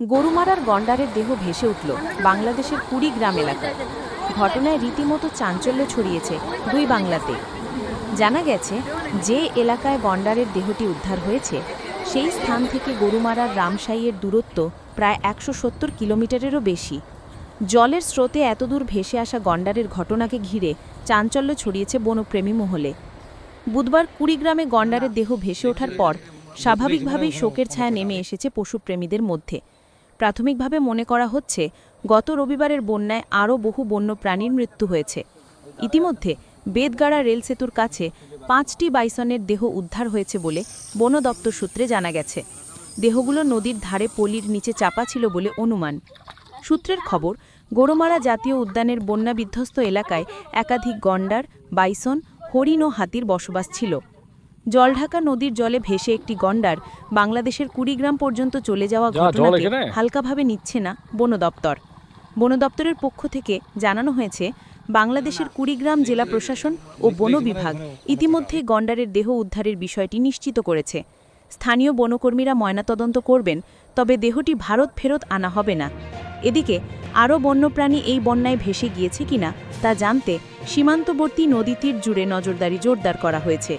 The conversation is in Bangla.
গরুমারার গন্ডারের দেহ ভেসে উঠল বাংলাদেশের কুড়িগ্রাম এলাকায়। ঘটনায় রীতিমতো চাঞ্চল্য ছড়িয়েছে দুই বাংলাতে। জানা গেছে, যে এলাকায় গন্ডারের দেহটি উদ্ধার হয়েছে, সেই স্থান থেকে গরুমারার রামসাইয়ের দূরত্ব প্রায় একশো সত্তর কিলোমিটারেরও বেশি। জলের স্রোতে এতদূর ভেসে আসা গন্ডারের ঘটনাকে ঘিরে চাঞ্চল্য ছড়িয়েছে বনপ্রেমী মহলে। বুধবার কুড়িগ্রামে গন্ডারের দেহ ভেসে ওঠার পর স্বাভাবিকভাবেই শোকের ছায়া নেমে এসেছে পশুপ্রেমীদের মধ্যে। প্রাথমিকভাবে মনে করা হচ্ছে, গত রবিবারের বন্যায় আরও বহু বন্য প্রাণীর মৃত্যু হয়েছে। ইতিমধ্যে বেদগাড়া রেল সেতুর কাছে পাঁচটি বাইসনের দেহ উদ্ধার হয়েছে বলে বন দপ্তর সূত্রে জানা গেছে। দেহগুলো নদীর ধারে পলির নিচে চাপা ছিল বলে অনুমান। সূত্রের খবর, গোরমারা জাতীয় উদ্যানের বন্যা বিধ্বস্ত এলাকায় একাধিক গন্ডার, বাইসন, হরিণ ও হাতির বসবাস ছিল। জলঢাকা নদীর জলে ভেসে একটি গন্ডার বাংলাদেশের কুড়িগ্রাম পর্যন্ত চলে যাওয়া ঘটনাকে হালকাভাবে নিচ্ছে না বন দপ্তর। বন দপ্তরের পক্ষ থেকে জানানো হয়েছে বাংলাদেশের কুড়িগ্রাম জেলা প্রশাসন ও বন বিভাগ ইতিমধ্যে গন্ডারের দেহ উদ্ধারের বিষয়টি নিশ্চিত করেছে। স্থানীয় বনকর্মীরা ময়নাতদন্ত করবেন তবে দেহটি ভারত ফেরত আনা হবে না। এদিকে আরও বন্যপ্রাণী এই বন্যায় ভেসে গিয়েছে কিনা তা জানতে সীমান্তবর্তী নদীতীর জুড়ে নজরদারি জোরদার করা হয়েছে।